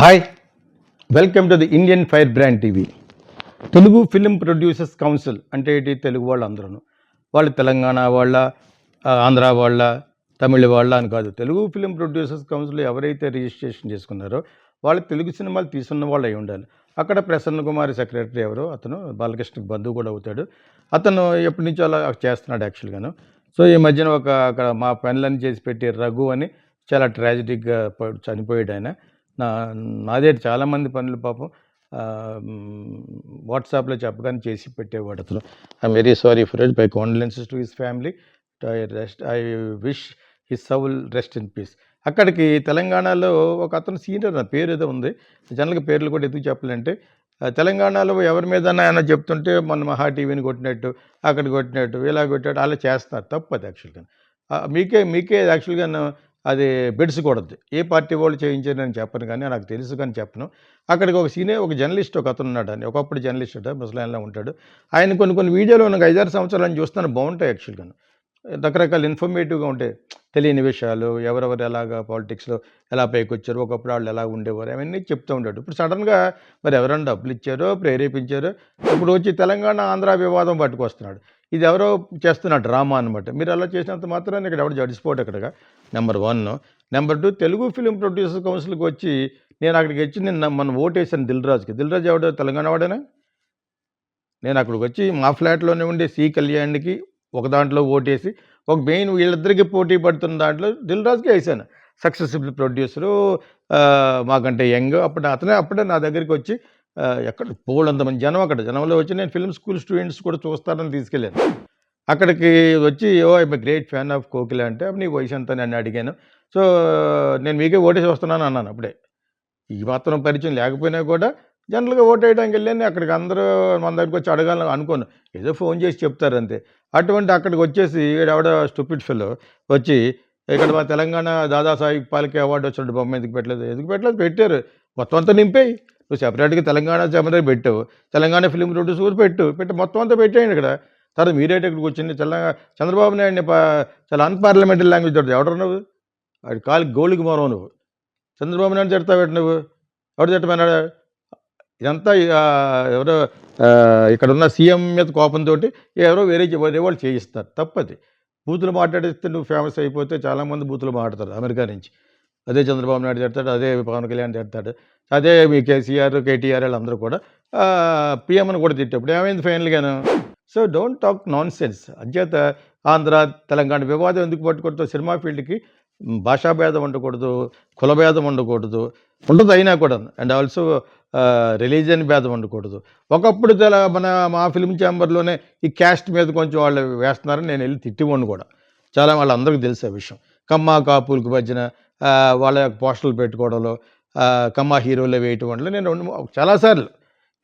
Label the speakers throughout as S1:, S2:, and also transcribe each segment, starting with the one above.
S1: Hi welcome to the Indian fire brand TV Telugu film producers council అంటే ఏంటి? తెలుగు వాళ్ళు అందరూ వాళ్ళు తెలంగాణ వాళ్ళ ఆంధ్ర వాళ్ళ తమిళ వాళ్ళ అని కాదు. తెలుగు ఫిలిం ప్రొడ్యూసర్స్ కౌన్సిల్ ఎవరైతే రిజిస్ట్రేషన్ చేసుకున్నారో వాళ్ళు తెలుగు సినిమాలు తీసుకున్న వాళ్ళు అయి ఉండాలి. అక్కడ ప్రసన్న కుమార్ సెక్రటరీ ఎవరో అతను బాలకృష్ణ బంధువు కూడా అవుతాడు. అతను ఎప్పటి నుంచో అలా చేస్తున్నాడు యాక్చువల్గాను సో ఈ మధ్యన ఒక అక్కడ మా పనులన్నీ చేసి పెట్టి రఘు అని చాలా ట్రాజిడిక్గా చనిపోయాడు ఆయన. నా నాదే చాలామంది పనులు పాపం వాట్సాప్లో చెప్పగానే చేసి పెట్టేవాడు అతను. I'm very sorry for it by condolences to his family I rest I wish his soul rest in peace అక్కడికి తెలంగాణలో ఒక అతను సీనియర్ నా పేరు ఏదో ఉంది. జనరల్గా పేర్లు కూడా ఎందుకు చెప్పాలంటే తెలంగాణలో ఎవరి మీద ఆయన చెప్తుంటే మన మహా టీవీని కొట్టినట్టు అక్కడ కొట్టినట్టు ఇలా కొట్టినట్టు అలా చేస్తున్నారు తప్పు అది యాక్చువల్గా మీకే మీకే యాక్చువల్గా అది బెడిసకూడదు. ఏ పార్టీ వాళ్ళు చేయించారు నేను చెప్పను కానీ నాకు తెలుసు కానీ చెప్పను. అక్కడికి ఒక సీనియర్ ఒక జర్నలిస్ట్ ఒక అతను ఉన్నాడు అని ఒకప్పుడు జర్నలిస్ట్ అట ముసలాయనలో ఉంటాడు. ఆయన కొన్ని కొన్ని వీడియోలు నాకు ఐదారు సంవత్సరాలు చూస్తాను బాగుంటాయి యాక్చువల్గా రకరకాల ఇన్ఫర్మేటివ్గా ఉంటాయి తెలియని విషయాలు ఎవరెవరు ఎలాగా పాలిటిక్స్లో ఎలా పైకి వచ్చారు ఒకప్పుడు వాళ్ళు ఎలా ఉండేవారు అవన్నీ చెప్తూ ఉంటాడు ఇప్పుడు సడన్గా మరి ఎవరైనా డబ్బులు ఇచ్చారో ప్రేరేపించారో ఇప్పుడు వచ్చి తెలంగాణ ఆంధ్ర వివాదం పట్టుకొస్తున్నాడు. ఇది ఎవరో చేస్తున్న డ్రామా అనమాట మీరు అలా చేసినంత మాత్రాన్ని ఇక్కడ ఎవరు జడిసిపోవడం ఇక్కడగా number one. Number two Telugu film producer కౌన్సిల్కి వచ్చి నేను అక్కడికి వచ్చి నేను మన ఓటేసాను దిల్ దిల్రాజ్ ఎవడో? తెలంగాణ వాడేనా? నేను అక్కడికి వచ్చి మా ఫ్లాట్లోనే ఉండే సి కళ్యాణ్కి ఒక దాంట్లో ఓటేసి ఒక మెయిన్ వీళ్ళిద్దరికి పోటీ పడుతున్న దాంట్లో దిల్ రాజుకి వేసాను. సక్సెస్ఫుల్ ప్రొడ్యూసరు మాకంటే యంగ్. అప్పుడు అతనే అప్పుడే నా దగ్గరికి వచ్చి ఎక్కడ ఎక్కడ పోలంతమంది జనం అక్కడ జనంలో వచ్చి నేను ఫిల్మ్ స్కూల్ స్టూడెంట్స్ కూడా చూస్తానని తీసుకెళ్ళాను. అక్కడికి వచ్చి ఓ I great fan of Kokila అంటే నీ వయసు ఎంత? నన్ను అడిగాను. సో నేను మీకే ఓటేసి వస్తున్నాను అన్నాను అప్పుడే. ఈ మాత్రం పరిచయం లేకపోయినా కూడా జనరల్గా ఓటు వేయడానికి వెళ్ళాను అక్కడికి అందరూ మన దగ్గరికి వచ్చి అడగాలని అనుకోను. ఏదో ఫోన్ చేసి చెప్తారు అంతే అటువంటి అక్కడికి వచ్చేసి ఎవడ స్టూపిడ్ ఫెలో వచ్చి ఇక్కడ మా తెలంగాణ దాదాసాహెబ్ పాలికే అవార్డు వచ్చినట్టు బొమ్మ ఎందుకు పెట్టలేదు? ఎందుకు పెట్టలేదు? పెట్టారు. మొత్తం అంతా నింపేయి. నువ్వు సెపరేట్గా తెలంగాణ సెపరేట్ పెట్టావు. తెలంగాణ ఫిలిం ప్రొడ్యూస్ కూడా పెట్టు. పెట్టి. మొత్తం అంతా పెట్టేయండి ఇక్కడ. తర్వాత మీరేట ఇక్కడికి వచ్చింది. తెలంగాణ చంద్రబాబు నాయుడిని చాలా అన్పార్లమెంటరీ లాంగ్వేజ్ తోడు ఎవడరు నువ్వు? వాడి కాలు గోళికి మారవు నువ్వు. చంద్రబాబు నాయుడు తిడతావు నువ్వు. ఎవడు తిట్టమన్నాడు ఇదంతా ఎవరో ఇక్కడున్న ఇక్కడ ఉన్న సీఎం మీద కోపంతో ఎవరో వేరే వాళ్ళు చేయిస్తారు. తప్పది. బూతులు మాట్లాడిస్తే నువ్వు ఫేమస్ అయిపోతే చాలామంది బూతులు మాట్లాడతారు అమెరికా నుంచి. అదే చంద్రబాబు నాయుడు తిడతాడు అదే పవన్ కళ్యాణ్ తిడతాడు అదే మీ కేసీఆర్ కేటీఆర్ వాళ్ళందరూ కూడా పిఎంను కూడా తిట్టేప్పుడు ఏమైంది ఫైనల్గాను? So don't talk nonsense అంచేత ఆంధ్ర తెలంగాణ వివాదం ఎందుకు పట్టుకుంటూ సినిమా ఫీల్డ్కి భాషాభేదం ఉండకూడదు కులభేదం ఉండకూడదు ఉండదు అయినా కూడా. అండ్ ఆల్సో రిలీజియన్ భేదం ఉండకూడదు. ఒకప్పుడు తెల మన మా ఫిల్మ్ ఛాంబర్లోనే ఈ క్యాస్ట్ మీద కొంచెం వాళ్ళు వేస్తున్నారని నేను వెళ్ళి తిట్టివ్వండి కూడా. చాలా వాళ్ళందరికీ తెలిసే విషయం. కమ్మా కాపులకు మధ్యన వాళ్ళ యొక్క పోస్టర్లు పెట్టుకోవడంలో కమ్మా హీరోలు వేయటం వల్ల నేను రెండు చాలాసార్లు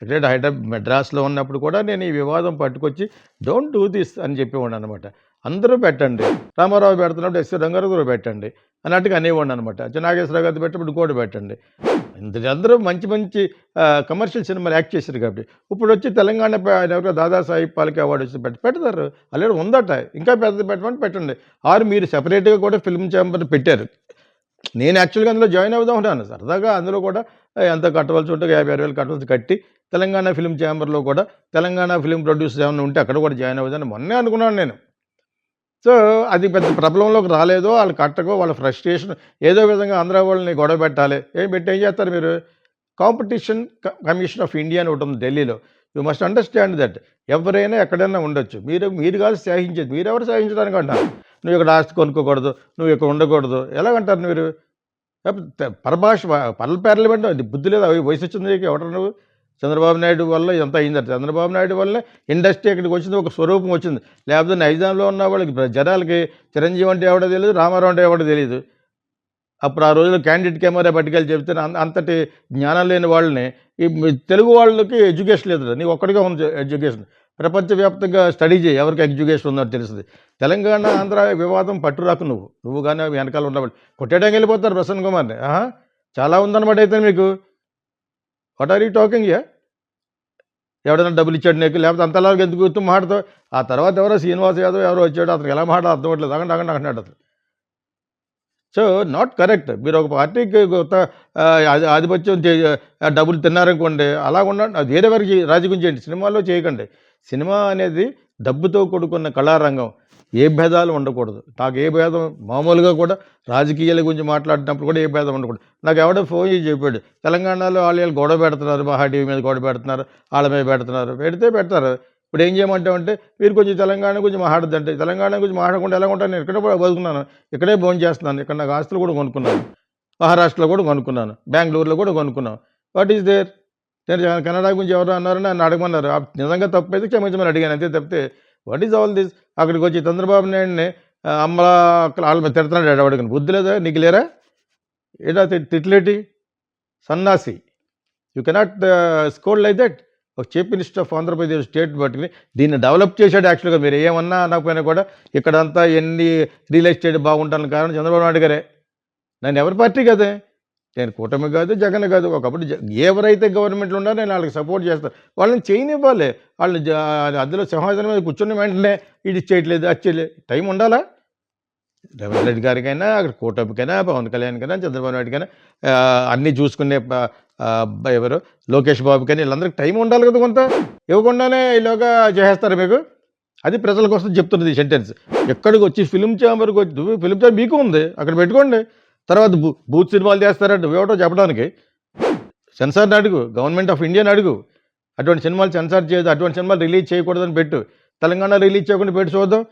S1: ఇక్కడ హైదరాబాద్ మెడ్రాస్లో ఉన్నప్పుడు కూడా నేను ఈ వివాదం పట్టుకొచ్చి డోంట్ డూ దిస్ అని చెప్పేవాడు అనమాట అందరూ పెట్టండి. రామారావు పెడుతున్నప్పుడు ఎస్వి రంగారావు గారు పెట్టండి అన్నట్టుగా అనేవాడిని అనమాట నాగేశ్వరరావు గారు పెట్టినప్పుడు ఇంకోటి పెట్టండి. అందరూ మంచి మంచి కమర్షియల్ సినిమాలు యాక్ట్ చేశారు కాబట్టి. ఇప్పుడు వచ్చి తెలంగాణ ప- ఎవరో దాదాసాహెబ్ పాలకే అవార్డు వచ్చి పెట్టి పెడతారు. అలాగే ఉందట. ఇంకా పెద్ద పెట్టమని పెట్టండి. ఆరు మీరు సెపరేట్గా కూడా ఫిల్మ్ ఛాంబర్ పెట్టారు. నేను యాక్చువల్గా అందులో జాయిన్ అవుదాం ఉన్నాను సరదాగా అందులో కూడా ఎంత కట్టవలసి ఉంటే యాభై ఆరు వేలు కట్టవలసి కట్టి తెలంగాణ ఫిలిం ఛాంబర్లో కూడా తెలంగాణ ఫిలిం ప్రొడ్యూసర్ ఏమైనా ఉంటే అక్కడ కూడా జాయిన్ అవుదాన్ని మొన్నే అనుకున్నాను నేను. సో అది పెద్ద ప్రబలంలోకి రాలేదో వాళ్ళు కట్టకో వాళ్ళ ఫ్రస్ట్రేషన్ ఏదో విధంగా ఆంధ్ర వాళ్ళని గొడవ పెట్టాలి. ఏం పెట్టి ఏం చేస్తారు మీరు? కాంపిటీషన్ కమిషన్ ఆఫ్ ఇండియా అని ఒకటి ఉంది ఢిల్లీలో. You must understand that. ఎవరైనా ఎక్కడైనా ఉండొచ్చు. మీరు మీరు కాదు సహించేది. మీరెవరు సహించడానికి అంటారు నువ్వు ఇక్కడ ఆస్తి కొనుక్కోకూడదు నువ్వు ఇక్కడ ఉండకూడదు. ఎలాగంటారు మీరు? పరభాష పర్ల పార్లమెంట్ అది బుద్ధి లేదు. అవి వయసు వచ్చింది నీకు ఎవరు చంద్రబాబు నాయుడు వల్ల ఎంత అయిందంటే. చంద్రబాబు నాయుడు వల్ల ఇండస్ట్రీ ఇక్కడికి వచ్చింది ఒక స్వరూపం వచ్చింది. లేకపోతే నైజాంలో ఉన్న వాళ్ళకి జనాలకి చిరంజీవి అంటే ఎవడో తెలియదు రామారావు అంటే ఎవడో తెలియదు అప్పుడు ఆ రోజుల్లో క్యాండిడేట్ కెమెరా పట్టుకెళ్ళి చెప్తే అంతటి జ్ఞానం లేని వాళ్ళని ఈ తెలుగు వాళ్ళకి ఎడ్యుకేషన్ లేదు నీకు ఒక్కడిగా ఉంది ఎడ్యుకేషన్ ప్రపంచవ్యాప్తంగా స్టడీ చేయి. ఎవరికి ఎడ్యుకేషన్ ఉందో తెలుస్తుంది. తెలంగాణ ఆంధ్ర వివాదం పట్టురాకు నువ్వు. నువ్వు కానీ వెనకాల ఉన్నవాళ్ళు కొట్టేయడానికి వెళ్ళిపోతారు ప్రసన్న కుమార్ని. ఆహా చాలా ఉందన్నమాట అయితే మీకు what are you talking yeah ఎవడైనా డబ్బులు ఇచ్చాడు నీకు? లేకపోతే అంతలాగా ఎందుకు గుర్తు మాట్లాడతావు ఆ తర్వాత ఎవరో శ్రీనివాస్ యాదవ్ ఎవరో వచ్చాడు అతను ఎలా మాట అర్థం అవ్వట్లేదు. అగండి అగండి అంటున్నాడు అతను. సో నాట్ కరెక్ట్ మీరు ఒక పార్టీకి కొత్త ఆధిపత్యం చే- డబ్బులు తిన్నారనుకోండి అలా ఉండండి అది వేరే వారికి రాజకీయం చేయండి. సినిమాల్లో చేయకండి. సినిమా అనేది డబ్బుతో కూడుకున్న కళారంగం. ఏ భేదాలు ఉండకూడదు. నాకు ఏ భేదం మామూలుగా కూడా రాజకీయాల గురించి మాట్లాడినప్పుడు కూడా ఏ భేదం ఉండకూడదు. నాకు ఎవడో ఫోన్ చేసి చెప్పాడు తెలంగాణలో వాళ్ళు గొడవ పెడుతున్నారు మహా టీవీ మీద గొడవ పెడుతున్నారు వాళ్ళ మీద పెడుతున్నారు. పెడితే పెడతారు. ఇప్పుడు ఏం చేయమంటామంటే మీరు కొంచెం తెలంగాణ గురించి మాట్లాడద్దంటే తెలంగాణ గురించి మాట్లాడకుండా ఎలా ఉంటాను నేను ఇక్కడే బతుకున్నాను. ఇక్కడే భోజనం చేస్తున్నాను. ఇక్కడ నాకు ఆస్తులు కూడా కొనుక్కున్నాను. మహారాష్ట్రలో కూడా కొనుక్కున్నాను. బెంగళూరులో కూడా కొనుక్కున్నాను. వాట్ ఈస్ దేర్ నేను కన్నడ గురించి ఎవరు అన్నారని నన్ను అడగమన్నారు. నిజంగా తప్పు అయితే క్షమించమని అడిగాను. అంతే తప్పితే వాట్ ఈజ్ ఆల్ దిస్ అక్కడికి వచ్చి చంద్రబాబు నాయుడిని అమ్మలా అక్కడ వాళ్ళ మీద తిడుతున్నాడు అడగను బుద్ధి లేదా? నీకు లేరా? ఏడా తిట్లేటి? సన్నాసి. You cannot scold like that ఒక chief minister of Andhra Pradesh state పట్టుకుని దీన్ని డెవలప్ చేశాడు యాక్చువల్గా. మీరు ఏమన్నా అనకపోయినా కూడా ఇక్కడంతా ఎన్ని రియల్ ఎస్టేట్ బాగుంటాను కారణం చంద్రబాబు నాయుడు గారే. నేను ఎవరి పార్టీ కదే? నేను కూటమి కాదు జగన్ కాదు. ఒకప్పుడు ఎవరైతే గవర్నమెంట్లో ఉన్నారో నేను వాళ్ళకి సపోర్ట్ చేస్తాను వాళ్ళని చేయనివ్వాలి. వాళ్ళని అందులో సింహాసనం మీద కూర్చున్న వెంటనే ఇది చేయట్లేదు అది చేయలేదు టైం ఉండాలా? రేవంత్ రెడ్డి గారికైనా అక్కడ కూటమికైనా పవన్ కళ్యాణ్కైనా చంద్రబాబు నాయుడుకైనా అన్నీ చూసుకునే ఎవరు? లోకేష్ బాబుకైనా వీళ్ళందరికీ టైం ఉండాలి కదా కొంత? ఇవ్వకుండానే ఈలోగా చేసేస్తారు మీకు? అది ప్రజల కోసం చెప్తున్నది సెంటెన్స్ ఎక్కడికి వచ్చి ఫిలిం ఛాంబర్కి వచ్చి ఫిలిం ఛాంబర్ మీకు ఉంది. అక్కడ పెట్టుకోండి. తర్వాత బూ బూత్ సినిమాలు చేస్తారంటే. నువ్వేటో చెప్పడానికి? సెన్సార్ని అడుగు. గవర్నమెంట్ ఆఫ్ ఇండియాని అడుగు. అటువంటి సినిమాలు సెన్సార్ చేయదు అటువంటి సినిమాలు రిలీజ్ చేయకూడదని పెట్టు. తెలంగాణ రిలీజ్ చేయకుండా పెట్టి చూద్దాం.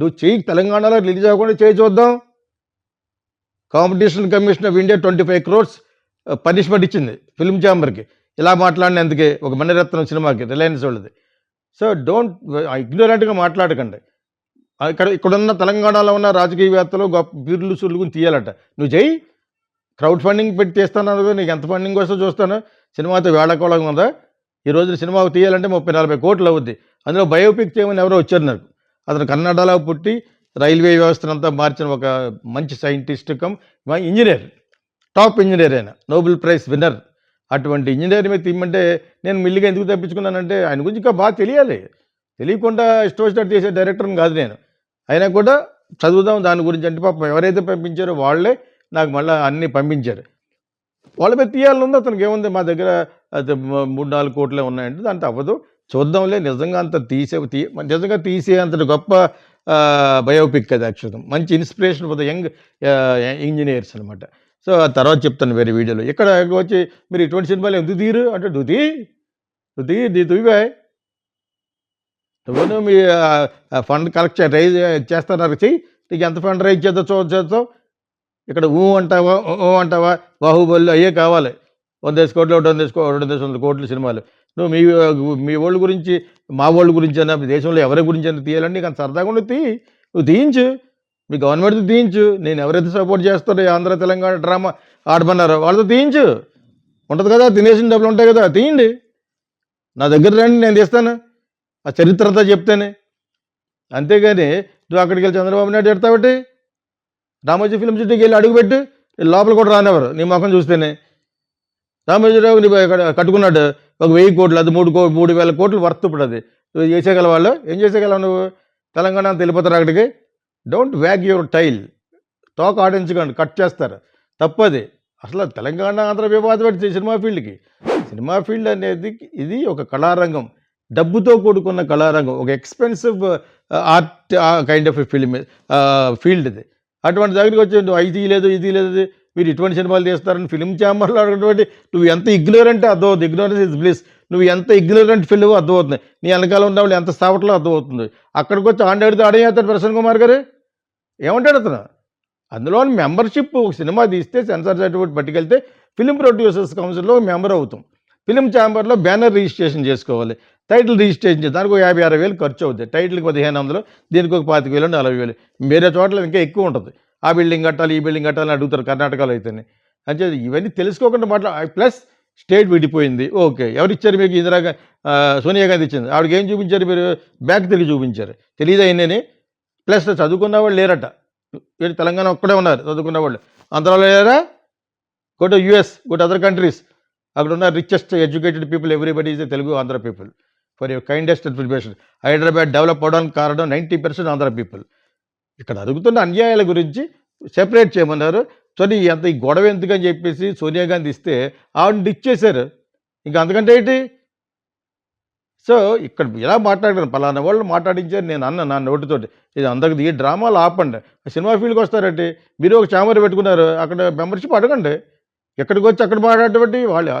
S1: నువ్వు చెయ్యి తెలంగాణలో రిలీజ్ అవ్వకుండా చేయి చూద్దాం. Competition commission of India twenty five crores punishment ఇచ్చింది ఫిల్మ్ ఛాంబర్కి. ఇలా మాట్లాడినందుకే ఒక మణిరత్నం సినిమాకి రిలయన్స్ వాళ్ళది. సో డోంట్ ఇగ్నోరెంట్గా మాట్లాడకండి. ఇక్కడ ఇక్కడున్న తెలంగాణలో ఉన్న రాజకీయవేత్తలు గొప్ప బిర్లు గురించి తీయాలట. నువ్వు చేయి క్రౌడ్ ఫండింగ్ పెట్టి తీస్తాను నీకు ఎంత ఫండింగ్ వస్తే చూస్తాను. సినిమాతో వేళకోళం ఉందా? ఈ రోజున సినిమా తీయాలంటే ముప్పై నలభై కోట్లు అవుద్ది. అందులో బయోపిక్ చేయమని ఎవరో వచ్చారు నాకు. అతను కన్నడలో పుట్టి రైల్వే వ్యవస్థను అంతా మార్చిన ఒక మంచి scientist cum engineer. Top engineer ఆయన. నోబెల్ ప్రైజ్ విన్నర్ అటువంటి ఇంజనీర్ మీద తీయమంటే నేను మిల్లిగా ఎందుకు తప్పించుకున్నానంటే ఆయన గురించి ఇంకా బాగా తెలియాలి. తెలియకుండా ఇష్టం వచ్చినట్టు చేసే డైరెక్టర్ని కాదు నేను. అయినా కూడా చదువుదాం దాని గురించి అంటే పాపం ఎవరైతే పంపించారో వాళ్ళే నాకు మళ్ళీ అన్నీ పంపించారు వాళ్ళ మీద తీయాలని ఉంది అతనికి ఏముంది మా దగ్గర అది మూడు నాలుగు కోట్లే ఉన్నాయంటే దాంతో అవ్వదు చూద్దాంలే నిజంగా అంత తీసే తీ నిజంగా తీసే అంత గొప్ప బయోపిక్ అది యాక్చువల్గా మంచి inspiration for the young engineers అనమాట సో ఆ తర్వాత చెప్తాను వేరే వీడియోలో ఇక్కడ వచ్చి మీరు ఇటువంటి సినిమాలు ఎందుకు తీరు అంటే నువ్వు తీ ది తీ నువ్వు మీ ఫండ్ కలెక్ట్ రైజ్ చేస్తున్నారు చెయ్యి నీకు ఎంత ఫండ్ రైజ్ చేద్దో చూద్దో. ఇక్కడ ఊ అంటావా ఊ అంటావా బాహుబలి అయ్యే కావాలి. వంద కోట్లు రెండు వందేసి రెండు వందేసి వందల కోట్ల సినిమాలు. నువ్వు మీ మీ వాళ్ళ గురించి మా వాళ్ళ గురించి అయినా మీ దేశంలో ఎవరి గురించి అయినా తీయాలండి నీకు అంత సరదాగా ఉండి తీ నువ్వు తీయించు. మీ గవర్నమెంట్ తీయించు. నేను ఎవరైతే సపోర్ట్ చేస్తారో ఈ ఆంధ్ర తెలంగాణ డ్రామా ఆడమన్నారో వాళ్ళతో తీయించు. ఉంటుంది కదా తినేసిన డబ్బులు ఉంటాయి కదా తీయండి. నా దగ్గర రండి నేను తీస్తాను. ఆ చరిత్ర అంతా చెప్తేనే. అంతేగాని నువ్వు అక్కడికి వెళ్ళి చంద్రబాబు నాయుడు ఎడతాబట్టి రామోజీ ఫిల్మ్ సిటీకి వెళ్ళి అడుగుపెట్టు లోపల కూడా రానివ్వరు నీ ముఖం చూస్తేనే. రామోజీరావు నీ కట్టుకున్నాడు ఒక వెయ్యి కోట్లు అది మూడు కో మూడు వేల కోట్లు వర్త్ ఇప్పుడు అది. నువ్వు చేసేయగలవు వాళ్ళు ఏం చేసేయగలవు నువ్వు? తెలంగాణ అంత వెళ్ళిపోతారు అక్కడికి. డోంట్ వ్యాగ్ యువర్ టైల్ టాక్ ఆడించకండి కట్ చేస్తారు. తప్పది. అసలు తెలంగాణ ఆంధ్ర వివాదపడి సినిమా ఫీల్డ్కి. సినిమా ఫీల్డ్ అనేది ఇది ఒక కళారంగం. డబ్బుతో కూడుకున్న కళారంగం ఒక expensive art kind of film field ఇది. అటువంటి దగ్గరికి వచ్చి నువ్వు ఇది లేదు ఇది లేదు మీరు ఇటువంటి సినిమాలు తీస్తారని ఫిలిం ఛాంబర్లో అటువంటి నువ్వు ఎంత ఇగ్నోరెంట్ అర్థమవుతుంది ఇగ్నోరెన్స్ ఇస్ బ్లిస్ నువ్వు ఎంత ఇగ్నోరెంట్ ఫిల్మ్ అర్థమవుతుంది. నీ వెనకాల ఉన్న వాళ్ళు ఎంత సావట్లో అర్థమవుతుంది. అక్కడికి వచ్చి ఆండాడితే ఆడేస్తాడు ప్రసన్న కుమార్ గారు? ఏమంటాడు అతను? అందులో మెంబర్షిప్ ఒక సినిమా తీస్తే సెన్సార్ సర్టిఫికేట్ పట్టుకెళ్తే ఫిలిం ప్రొడ్యూసర్స్ కౌన్సిల్లో మెంబర్ అవుతాం. ఫిలిం ఛాంబర్లో బ్యానర్ రిజిస్ట్రేషన్ చేసుకోవాలి. టైటిల్ రిజిస్ట్రేషన్ చేసి దానికి ఒక యాభై అరవై వేలు ఖర్చు అవుతుంది టైటిల్కి పదిహేను వందలు దీనికి ఒక పాతిక వేలు నలభై వేలు. వేరే చోట్ల ఇంకా ఎక్కువ ఉంటుంది. ఆ బిల్డింగ్ కట్టాలి ఈ బిల్డింగ్ కట్టాలి అని అడుగుతారు కర్ణాటకలో అయితేనే. అంటే ఇవన్నీ తెలుసుకోకుండా మాట్లా ప్లస్ స్టేట్ విడిపోయింది. ఓకే. ఎవరిచ్చారు మీకు? ఇందిరా సోనియా గాంధీ ఇచ్చింది. ఆవిడకి ఏం చూపించారు మీరు? బ్యాక్ తిరిగి చూపించారు. తెలియదు అయినని ప్లస్ చదువుకున్న వాళ్ళు లేరట. వీళ్ళు తెలంగాణ ఒక్కడే ఉన్నారు చదువుకున్న వాళ్ళు. ఆంధ్రాలో లేరా? Go to US go to other countries. అక్కడ ఉన్న richest educated people everybody is Telugu Andhra people for your kindest information Hyderabad develop అవడానికి కారణం నైంటీ పర్సెంట్ ఆంధ్ర పీపుల్. ఇక్కడ అడుగుతున్న అన్యాయాల గురించి సెపరేట్ చేయమన్నారు. సో అంత ఈ గొడవ ఎందుకని చెప్పేసి సోనియా గాంధీ ఇస్తే ఆవిడని ఇచ్చేశారు ఇంకా అందుకంటే ఏంటి? సో ఇక్కడ ఇలా మాట్లాడాను పలానా వాళ్ళు మాట్లాడించారు. నేను అన్న నా నోటితోటి. ఇది అందరికి ఈ డ్రామాలు ఆపండి. సినిమా ఫీల్డ్కి వస్తారంటే మీరు ఒక చామర్ పెట్టుకున్నారు. అక్కడ మెంబర్షిప్ అడగండి. ఎక్కడికి వచ్చి అక్కడ మాట్లాడేటువంటి వాళ్ళు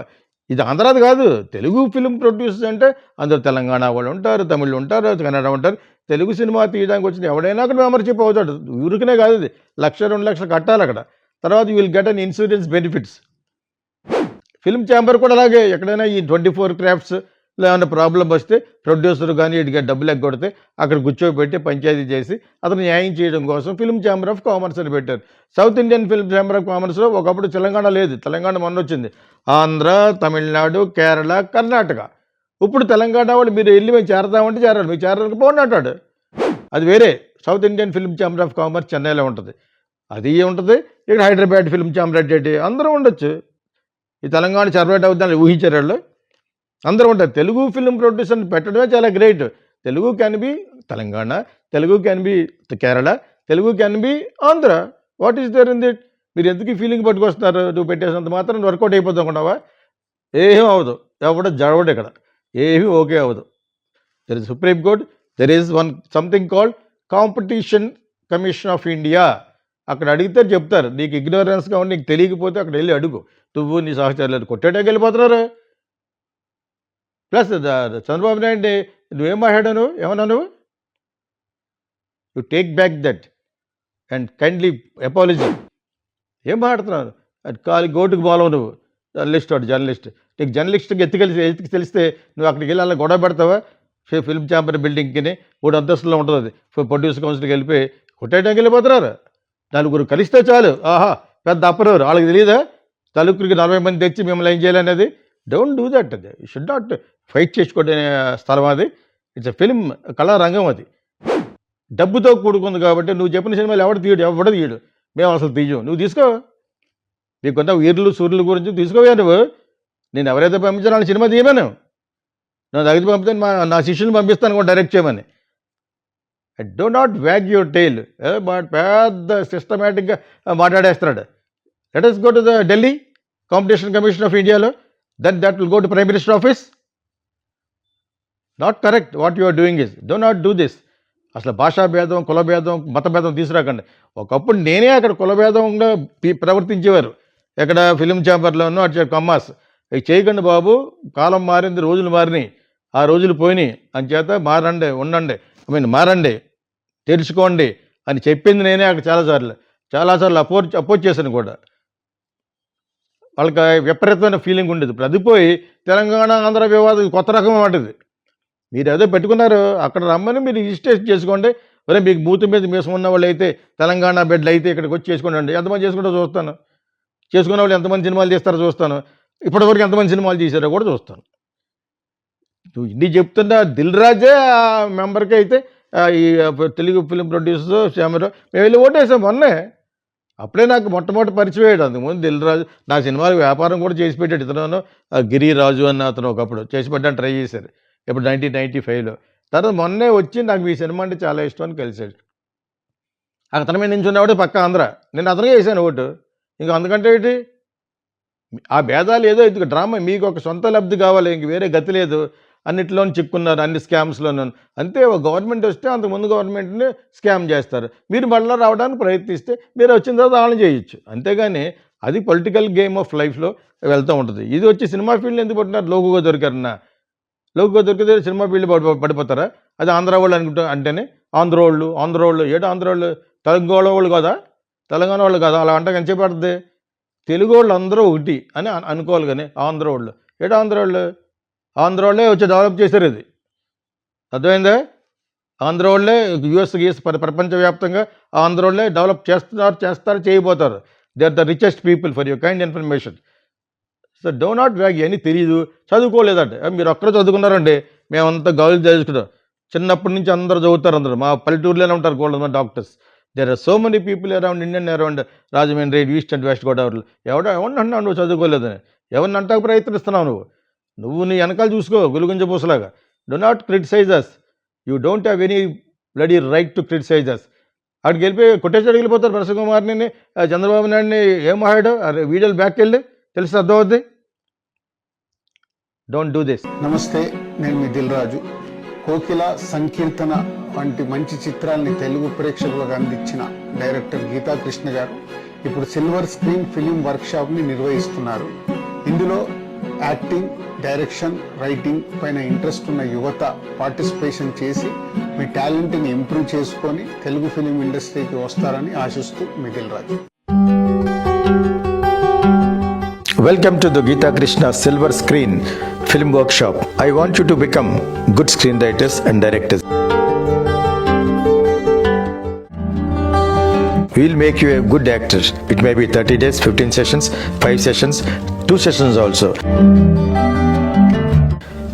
S1: ఇది ఆంధ్రాది కాదు. తెలుగు ఫిలిం ప్రొడ్యూసర్స్ అంటే అందరు తెలంగాణ వాళ్ళు ఉంటారు తమిళ్ ఉంటారు కన్నడ ఉంటారు. తెలుగు సినిమా తీయడానికి వచ్చిన ఎవడైనా అక్కడ మెంబర్షిప్ అవుతాడు ఊరికనే కాదు ఇది. లక్ష రెండు లక్షలు కట్టాలి అక్కడ. తర్వాత you will get an insurance benefits film chamber కూడా అలాగే. ఎక్కడైనా ఈ ట్వంటీ ఫోర్ క్రాఫ్ట్స్ ఏమైనా ప్రాబ్లం వస్తే ప్రొడ్యూసర్ కానీ ఇటుగా డబ్బులు ఎగ్గొడితే అక్కడ కూర్చోబెట్టి పంచాయతీ చేసి అతను న్యాయం చేయడం కోసం ఫిల్మ్ ఛాంబర్ ఆఫ్ కామర్స్ అని పెట్టారు. South Indian film chamber of కామర్స్లో ఒకప్పుడు తెలంగాణ లేదు. తెలంగాణ మొన్న వచ్చింది. ఆంధ్ర తమిళనాడు కేరళ కర్ణాటక. ఇప్పుడు తెలంగాణ వాళ్ళు మీరు వెళ్ళి మేము చేరదామంటే చేరారు. మీరు చేరారు పోనంటాడు అది వేరే. South Indian film chamber of commerce చెన్నైలో ఉంటుంది. అది ఉంటుంది. ఇక్కడ హైదరాబాద్ ఫిల్మ్ ఛాంబర్ అడ్డేటి అందరూ ఉండొచ్చు. ఈ తెలంగాణ సెపరేట్ అవుతుందని ఊహించారు వాళ్ళు. అందరూ ఉంటారు. తెలుగు ఫిల్మ్ ప్రొడ్యూసర్ని పెట్టడమే చాలా great Telugu can be Telangana Telugu can be Kerala Telugu can be Andhra. What is there in that మీరు ఎందుకు ఫీలింగ్ పట్టుకొస్తున్నారు? నువ్వు పెట్టేసినంత మాత్రం వర్కౌట్ అయిపోతాం అనుకున్నావా? ఏమీ అవ్వదు. ఎవడ జడవడు ఇక్కడ. ఏమీ ఓకే అవ్వదు. There is supreme court there is one something called competition commission of India అక్కడ అడిగితే చెప్తారు. నీకు ఇగ్నోరెన్స్గా ఉండి నీకు తెలియకపోతే అక్కడ వెళ్ళి అడుగు. నువ్వు నీ సహచరులు కొట్టేటాకి వెళ్ళిపోతున్నారు. ప్లస్ చంద్రబాబు నాయుడు నువ్వేం మాట్లాడాను నువ్వు? ఏమన్నా నువ్వు? You take back that and kindly apology ఏం మాట్లాడుతున్నావు? అది కాలి గోటుకు బాలవు నువ్వు. జర్నలిస్ట్ వాడు జర్నలిస్ట్. నీకు జర్నలిస్ట్కి ఎత్తుకెళ్ళి ఎత్తుకు తెలిస్తే నువ్వు అక్కడికి వెళ్ళాలని గొడవ పెడతావా? ఫిల్మ్ ఛాంబర్ బిల్డింగ్కి మూడు అంతస్తులో ఉంటుంది అది. ఫి- ప్రొడ్యూసర్ కౌన్సిల్కి వెళ్ళిపోయి కొట్టేయడానికి వెళ్ళిపోతున్నారు. నలుగురు కలిస్తే చాలు. ఆహా పెద్ద అప్పరు వాళ్ళకి తెలియదా తలుపురికి నలభై మంది తెచ్చి మిమ్మల్ని ఏం చేయాలనేది? Don't do that. అది షుడ్ నాట్ ఫైట్ చేసుకోవడం స్థలం అది. ఇట్స్ ఎ ఫిల్మ్ కళారంగం అది. డబ్బుతో కూడుకుంది కాబట్టి నువ్వు చెప్పిన సినిమాలు ఎవడు తీయడు ఎవడ తీయడు. మేము అసలు తీయం నువ్వు తీసుకో. నీకు కొంత వీర్లు సూర్యుల గురించి తీసుకోవా నువ్వు. నేను ఎవరైతే పంపించానో వాళ్ళ సినిమా తీయమను. నువ్వు దగ్గర పంపితే మా నా శిష్యుని పంపిస్తాను డైరెక్ట్ చేయమని. I do not wag your tail పెద్ద సిస్టమేటిక్గా మాట్లాడేస్తున్నాడు. Let us go to the Delhi competition commission of ఇండియాలో that that will go to prime minister office not correct what you are doing is do not do this అసలు భాషా భేదం కులభేదం మతభేదం మత భేదం తీసుకురాకండి. ఒకప్పుడు నేనే అక్కడ కులభేదంగా ప్రవర్తించేవారు. ఎక్కడ ఫిలిం ఛాంబర్లోనూ అటు కమ్మాస్. ఇవి చేయకండి బాబు కాలం మారింది రోజులు మారినాయి. ఆ రోజులు పోయినాయి. అంచేత మారండి ఉండండి. ఐ మీన్ మారండి తెలుసుకోండి అని చెప్పింది నేనే అక్కడ చాలాసార్లు. చాలాసార్లు అపోజ్ అపోజ్ చేశాను కూడా. వాళ్ళకి విపరీతమైన ఫీలింగ్ ఉండేది. ఇప్పుడు అది పోయి తెలంగాణ ఆంధ్ర వివాదం కొత్త రకం వాటిది. మీరు ఏదో పెట్టుకున్నారు అక్కడ రమ్మని మీరు రిజిస్ట్రేషన్ చేసుకోండి. మరి మీకు బూత్ మీద మీసం ఉన్న వాళ్ళు అయితే తెలంగాణ బిడ్డలు అయితే ఇక్కడికి వచ్చి చేసుకోండి. ఎంతమంది చేసుకుంటో చూస్తాను. చేసుకున్న వాళ్ళు ఎంతమంది సినిమాలు తీస్తారో చూస్తాను. ఇప్పటివరకు ఎంతమంది సినిమాలు తీశారో కూడా చూస్తాను. నువ్వు ఇన్ని చెప్తున్నా దిల్ రాజే ఆ మెంబర్కి అయితే ఈ తెలుగు ఫిలిం ప్రొడ్యూసర్ శ్యామరావు మేము వెళ్ళి ఓటేసాం మొన్నే. అప్పుడే నాకు మొట్టమొదటి పరిచయం అయ్యాడు. అందుకు దిల్ రాజు నా సినిమాలకు వ్యాపారం కూడా చేసి పెట్టాడు ఇతను గిరిరాజు అన్న అతను ఒకప్పుడు చేసి పెట్టడానికి ట్రై చేశారు. ఇప్పుడు నైన్టీన్ నైంటీ ఫైవ్లో తర్వాత మొన్నే వచ్చి నాకు ఈ సినిమా అంటే చాలా ఇష్టం అని కలిశాడు. అతని మీద నించున్నవాడు పక్క ఆంధ్ర. నేను అతనికే వేసాను ఓటు. ఇంకా అందుకంటే ఏంటి? ఆ భేదాలు ఏదో ఇది డ్రామా మీకు ఒక సొంత లబ్ధి కావాలి. ఇంక వేరే గతి లేదు. అన్నిట్లోనూ చిక్కున్నారు అన్ని స్కామ్స్లోనూ. అంతే ఒక గవర్నమెంట్ వస్తే అంతకుముందు గవర్నమెంట్ని స్కామ్ చేస్తారు. మీరు మళ్ళీ రావడానికి ప్రయత్నిస్తే మీరు వచ్చిన తర్వాత వాళ్ళని చేయొచ్చు. అంతేగాని అది పొలిటికల్ గేమ్ ఆఫ్ లైఫ్లో వెళ్తూ ఉంటుంది. ఇది వచ్చి సినిమా ఫీల్డ్ ఎందుకు పడుతున్నారు? లోకుగా దొరికారన్నా. లోకుగా దొరికితే సినిమా ఫీల్డ్ పడి పడిపోతారా? అది ఆంధ్ర వాళ్ళు అనుకుంటా అంటేనే ఆంధ్ర వాళ్ళు ఆంధ్ర వాళ్ళు ఏటో ఆంధ్ర వాళ్ళు తెలంగాణ వాళ్ళు కదా? తెలంగాణ వాళ్ళు కదా? అలా అంటే ఎంతసేపు పడుతుంది? తెలుగు వాళ్ళు అందరూ ఒకటి అని అనుకోవాలి కానీ ఆంధ్ర వాళ్ళు. ఏటో ఆంధ్ర వాళ్ళు? ఆంధ్ర వాళ్ళే వచ్చి డెవలప్ చేశారు ఇది. అర్థమైందే? ఆంధ్ర వాళ్ళే యుఎస్ గిఎస్ ప్రపంచవ్యాప్తంగా ఆంధ్ర వాళ్ళే డెవలప్ చేస్తున్నారు చేస్తారు చేయబోతారు. They are the richest people for your kind information so do not wag అని తెలియదు చదువుకోలేదంటే మీరు ఒక్కరు చదువుకున్నారండి. మేమంతా గౌరవం చదువుకున్నాం. చిన్నప్పటి నుంచి అందరూ చదువుతారు అందరూ. మా పల్లెటూరులోనే ఉంటారు gold doctors. There are so many people around Indian around Rajahmundry east and west గోదావరిలో ఎవడో ఎవరిని అన్నావు నువ్వు చదువుకోలేదని. ఎవరిని అంటాకు ప్రయత్నిస్తున్నావు నువ్వు? నువ్వు నీ వెనకాల చూసుకో గులుగుంజ పూసలాగా. Do not criticize us you don't have any bloody right to criticize us అక్కడికి వెళ్ళిపోయి కొట్టేసాడు వెళ్ళిపోతారు ప్రసన్న కుమార్ని చంద్రబాబు నాయుడిని ఏం మాట్లాడాడు అరే వీడియోలు బ్యాక్ వెళ్ళి. తెలిసి అర్థమవుద్ది. డోంట్ డూ దిస్
S2: నమస్తే నేను మీ దిల్ రాజు. కోకిల సంకీర్తన వంటి మంచి చిత్రాల్ని తెలుగు ప్రేక్షకులకు అందించిన డైరెక్టర్ గీతా కృష్ణ గారు ఇప్పుడు సిల్వర్ స్క్రీన్ ఫిలిం వర్క్షాప్ని నిర్వహిస్తున్నారు. ఇందులో యాక్టింగ్ డైరెక్షన్ రైటింగ్ పైన ఇంట్రెస్ట్ ఉన్న యువత పార్టిసిపేషన్ చేసి మీ టాలెంట్ని ఇంప్రూవ్ చేసుకుని తెలుగు ఫిలిం ఇండస్ట్రీకి వస్తారని ఆశిస్తూ మిగిలిన Raju.
S1: Welcome to the Geetha Krishna silver screen film workshop I want you to become good screen writers and directors will make you a good actor it may be thirty days fifteen sessions five sessions two sessions also